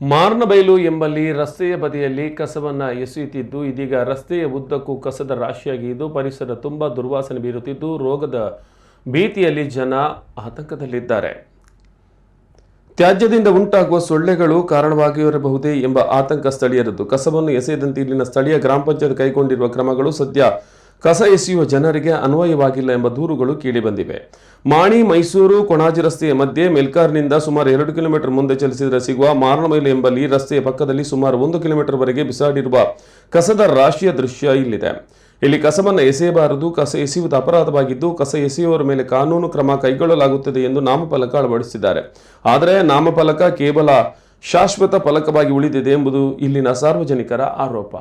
ಮಾರ್ನಬೈಲು ಎಂಬಲ್ಲಿ ರಸ್ತೆಯ ಬದಿಯಲ್ಲಿ ಕಸವನ್ನು ಎಸೆಯುತ್ತಿದ್ದು, ಇದೀಗ ರಸ್ತೆಯ ಉದ್ದಕ್ಕೂ ಕಸದ ರಾಶಿಯಾಗಿ ಇದು ಪರಿಸರ ತುಂಬ ದುರ್ವಾಸನೆ ಬೀರುತ್ತಿದ್ದು, ರೋಗದ ಭೀತಿಯಲ್ಲಿ ಜನ ಆತಂಕದಲ್ಲಿದ್ದಾರೆ. ತ್ಯಾಜ್ಯದಿಂದ ಉಂಟಾಗುವ ಸೊಳ್ಳೆಗಳು ಕಾರಣವಾಗಿರಬಹುದೇ ಎಂಬ ಆತಂಕ ಸ್ಥಳೀಯರದ್ದು. ಕಸವನ್ನು ಎಸೆಯದಂತೆ ಇಲ್ಲಿನ ಸ್ಥಳೀಯ ಗ್ರಾಮ ಪಂಚಾಯತ್ ಕೈಗೊಂಡಿರುವ ಕ್ರಮಗಳು ಸದ್ಯ ಕಸ ಎಸೆಯುವ ಜನರಿಗೆ ಅನ್ವಯವಾಗಿಲ್ಲ ಎಂಬ ದೂರುಗಳು ಕೇಳಿಬಂದಿವೆ ಮಾಣಿ, ಮೈಸೂರು, ಕೊಣಾಜಿ ರಸ್ತೆಯ ಮಧ್ಯೆ ಮೆಲ್ಕಾರ್ನಿಂದ ಸುಮಾರು ಎರಡು ಕಿಲೋಮೀಟರ್ ಮುಂದೆ ಚಲಿಸಿದರೆ ಸಿಗುವ ಮಾರಣಮೈಲು ಎಂಬಲ್ಲಿ ರಸ್ತೆಯ ಪಕ್ಕದಲ್ಲಿ ಸುಮಾರು ಒಂದು ಕಿಲೋಮೀಟರ್ ವರೆಗೆ ಬಿಸಾಡಿರುವ ಕಸದ ರಾಶಿಯ ದೃಶ್ಯ ಇಲ್ಲಿದೆ. ಇಲ್ಲಿ ಕಸವನ್ನು ಎಸೆಯಬಾರದು, ಕಸ ಎಸೆಯುವುದು ಅಪರಾಧವಾಗಿದ್ದು, ಕಸ ಎಸೆಯುವವರ ಮೇಲೆ ಕಾನೂನು ಕ್ರಮ ಕೈಗೊಳ್ಳಲಾಗುತ್ತದೆ ಎಂದು ನಾಮಫಲಕ ಅಳವಡಿಸಿದ್ದಾರೆ. ಆದರೆ ನಾಮಫಲಕ ಕೇವಲ ಶಾಶ್ವತ ಫಲಕವಾಗಿ ಉಳಿದಿದೆ ಎಂಬುದು ಇಲ್ಲಿನ ಸಾರ್ವಜನಿಕರ ಆರೋಪ.